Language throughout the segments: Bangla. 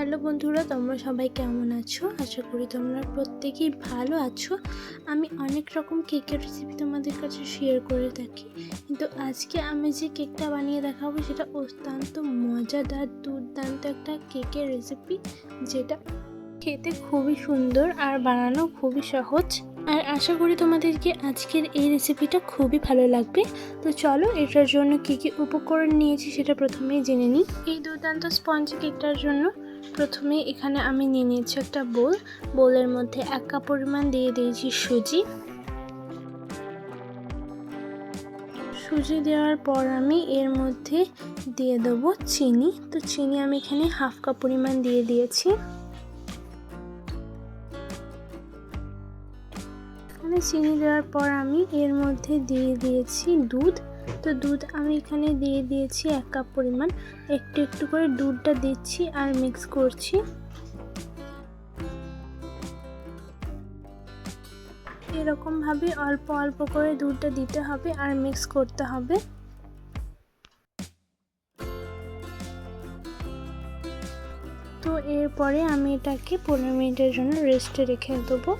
হ্যালো বন্ধুরা, তোমরা সবাই কেমন আছো? আশা করি তোমরা প্রত্যেকেই ভালো আছো। আমি অনেক রকম কেকের রেসিপি তোমাদের কাছে শেয়ার করে থাকি। কিন্তু আজকে আমি যে কেকটা বানিয়ে দেখাবো, সেটা অত্যন্ত মজাদার, দুর্দান্ত একটা কেকের রেসিপি যেটা খেতে খুবই সুন্দর আর বানানো খুবই সহজ। আর আশা করি তোমাদেরকে আজকের এই রেসিপিটা খুবই ভালো লাগবে। তো চলো, এটার জন্য কী কী উপকরণ নিয়েছি সেটা প্রথমেই জেনে নিই। এই দুর্দান্ত স্পঞ্জ কেকটার জন্য প্রথমে এখানে আমি নিয়ে নিয়েছি একটা বোল। বোলের মধ্যে এক কাপ পরিমাণ দিয়ে দিয়েছি সুজি। সুজি দেওয়ার পর আমি এর মধ্যে দিয়ে দেবো চিনি। তো চিনি আমি এখানে হাফ কাপ পরিমাণ দিয়ে দিয়েছি। এখানে চিনি দেওয়ার পর আমি এর মধ্যে দিয়ে দিয়েছি দুধ। তো দুধ আমি এখানে দিয়ে দিয়েছি এক কাপ পরিমাণ। একটু একটু করে দুধটা দিচ্ছি আর মিক্স করছি। এরকমভাবে অল্প অল্প করে দুধটা দিতে হবে আর মিক্স করতে হবে। তো এরপরে আমি এটাকে পনেরো মিনিটের জন্য রেস্টে রেখে দেবো।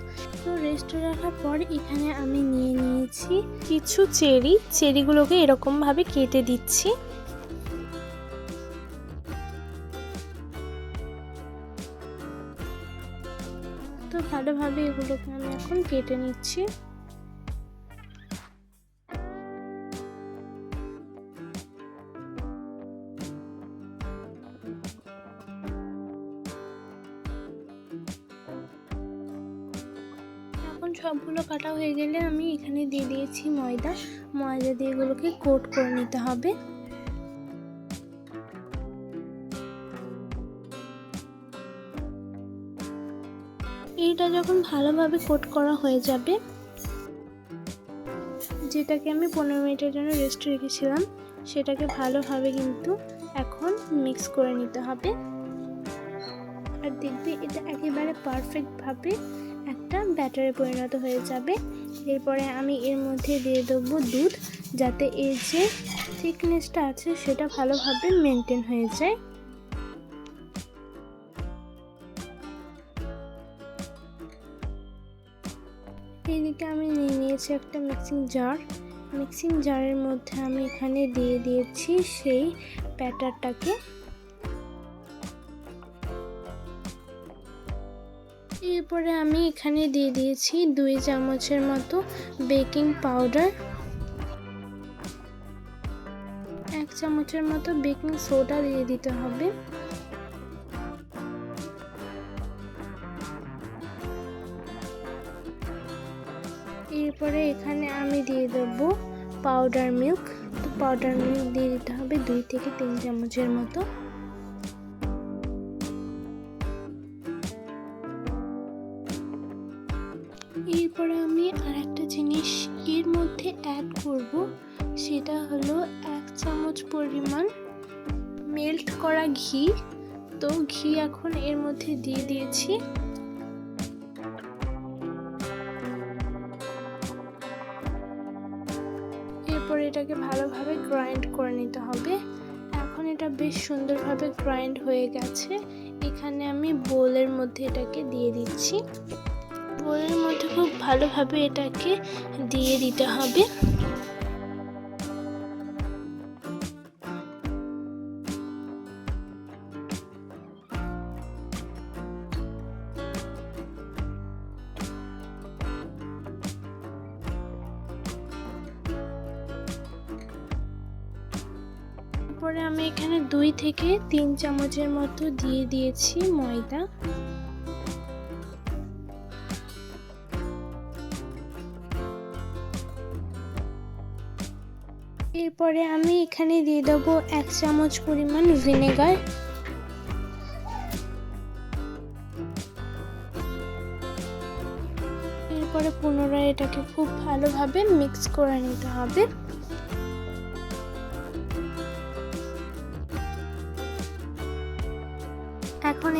তো রেস্টে রাখার পর এখানে আমি নিয়ে নিয়েছি কিছু চেরি। চেরিগুলোকে এরকমভাবে কেটে দিচ্ছি। তো ভালোভাবে এগুলোকে আমি এখন কেটে নিচ্ছি। এখন সবগুলো কাটা হয়ে গেলে আমি এখানে দিয়ে দিয়েছি ময়দা। ময়দা দিয়ে এগুলোকে কোট করে নিতে হবে। এইটা যখন ভালোভাবে কোট করা হয়ে যাবে, যেটাকে আমি পনেরো মিনিটের জন্য রেস্ট রেখেছিলাম, সেটাকে ভালোভাবে কিন্তু এখন মিক্স করে নিতে হবে। আর দেখবে এটা একেবারে পারফেক্টভাবে একটা ব্যাটারে পরিণত হয়ে যাবে। এরপরে আমি এর মধ্যে দিয়ে দেবো দুধ, যাতে এর যে থিকনেসটা আছে সেটা ভালোভাবে মেনটেন হয়ে যায়। এদিকে আমি নিয়ে নিয়েছি একটা মিক্সিং জার মিক্সিং জারের মধ্যে আমি এখানে দিয়ে দিয়েছি সেই ব্যাটারটাকে এরপরে আমি এখানে দিয়ে দিয়েছি দুই চামচের মতো বেকিং পাউডার। এক চামচের মতো বেকিং সোডা দিয়ে দিতে হবে। এরপরে এখানে আমি দিয়ে দেবো পাউডার মিল্ক। তো পাউডার মিল্ক দিয়ে দিতে হবে দুই থেকে তিন চামচের মতো। এক চামচ পরিমাণ মেল্ট করা ঘি। তো ঘি এখন এর মধ্যে দিয়ে দিয়েছি। এরপর এটাকে ভালোভাবে গ্রাইন্ড করে নিতে হবে। এখন এটা বেশ সুন্দরভাবে গ্রাইন্ড হয়ে গেছে। এখানে আমি বোলের মধ্যে এটাকে দিয়ে দিচ্ছি। বোলের মধ্যে খুব ভালোভাবে এটাকে দিয়ে দিতে হবে। তারপরে আমি এখানে দুই থেকে তিন চামচের মতো দিয়ে দিয়েছি ময়দা। এরপরে আমি এখানে দিয়ে দেবো এক চামচ পরিমাণ ভিনেগার। এরপরে পুনরায় এটাকে খুব ভালোভাবে মিক্স করে নিতে হবে।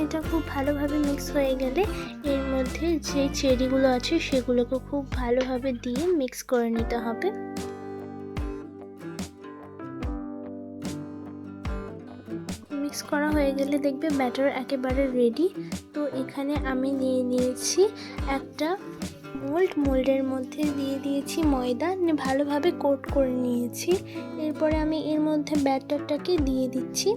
এটা খুব ভালোভাবে মিক্স হয়ে গেলে এর মধ্যে যে চেরিগুলো আছে সেগুলোকে খুব ভালোভাবে দিয়ে মিক্স করে নিতে হবে। মিক্স করা হয়ে গেলে দেখবে ব্যাটার একেবারে রেডি তো এখানে আমি নিয়ে নিয়েছি একটা মোল্ড মোল্ডের মধ্যে দিয়ে দিয়েছি ময়দা। ভালোভাবে কোট করে নিয়েছি। এরপরে আমি এর মধ্যে ব্যাটারটাকে দিয়ে দিচ্ছি।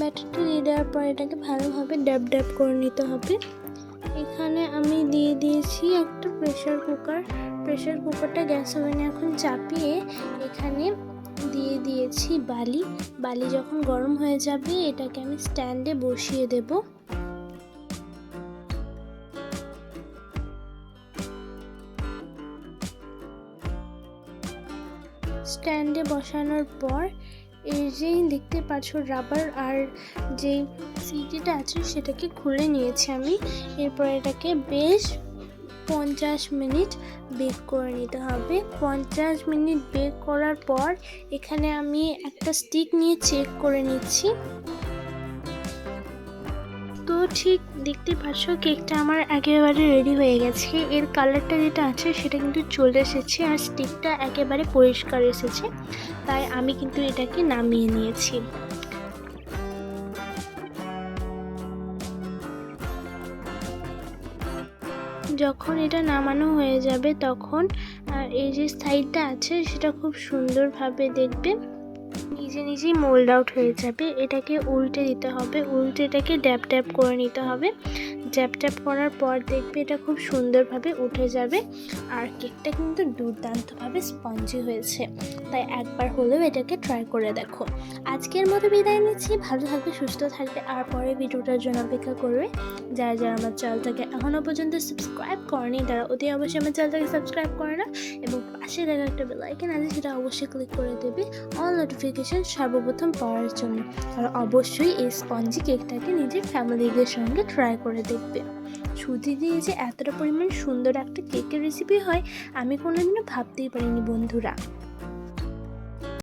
ব্যাটারটা দিয়ে দেওয়ার পর এটাকে ভালোভাবে ড্যাব ড্যাব করে নিতে হবে। এখানে আমি দিয়ে দিয়েছি একটা প্রেশার কুকার। প্রেশার কুকারটা গ্যাস ওভেনে এখন চাপিয়ে এখানে দিয়ে দিয়েছি বালি। বালি যখন গরম হয়ে যাবে, এটাকে আমি স্ট্যান্ডে বসিয়ে দেব। স্ট্যান্ডে বসানোর পর এই যে দেখতে পাচ্ছ রাবার আর যে সিটিটা আছে সেটাকে খুলে নিয়েছি আমি। এরপর এটাকে বেশ পঞ্চাশ মিনিট বেক করে নিতে হবে। পঞ্চাশ মিনিট বেক করার পর এখানে আমি একটা স্টিক নিয়ে চেক করে নিচ্ছি। ঠিক দেখতে পাচ্ছ কেকটা আমার একেবারে রেডি হয়ে গেছে। এর কালারটা যেটা আছে সেটা কিন্তু চলে এসেছে আর স্টিকটা একেবারে পরিষ্কার এসেছে তাই আমি কিন্তু এটাকে নামিয়ে নিয়েছি। যখন এটা নামানো হয়ে যাবে তখন আহ, এই যে সাইডটা আছে সেটা খুব সুন্দরভাবে দেখবে। নিজে নিজেই মোল্ড আউট হয়ে যাবে। এটাকে উল্টে দিতে হবে। উল্টে এটাকে ড্যাপ ড্যাপ করে নিতে হবে। ড্যাপ ড্যাপ করার পর দেখবে এটা খুব সুন্দরভাবে উঠে যাবে। আর কেকটা কিন্তু দুর্দান্তভাবে স্পঞ্জি হয়েছে। তাই একবার হলেও এটাকে ট্রাই করে দেখো। আজকের মতো বিদায় নিচ্ছি। ভালো থাকবে, সুস্থ থাকবে। আর পরে ভিডিওটার জন্য অপেক্ষা করবে যারা যারা আমার চ্যানেলটাকে এখনও পর্যন্ত সাবস্ক্রাইব করেনি, তারা অতি অবশ্যই আমার চ্যানেলটাকে সাবস্ক্রাইব করে না এবং পাশে দেখা একটা বেলাইকেন আছে, সেটা অবশ্যই ক্লিক করে দেবে। অল নোটিফিকেশান সর্বপ্রথম পাওয়ার জন্য। আর অবশ্যই এই স্পঞ্জি কেকটাকে নিজের ফ্যামিলিদের সঙ্গে ট্রাই করে দেখবে। সুজি দিয়ে যে এতটা পরিমাণ সুন্দর একটা কেকের রেসিপি হয়, আমি কোনোদিনও ভাবতেই পারিনি বন্ধুরা।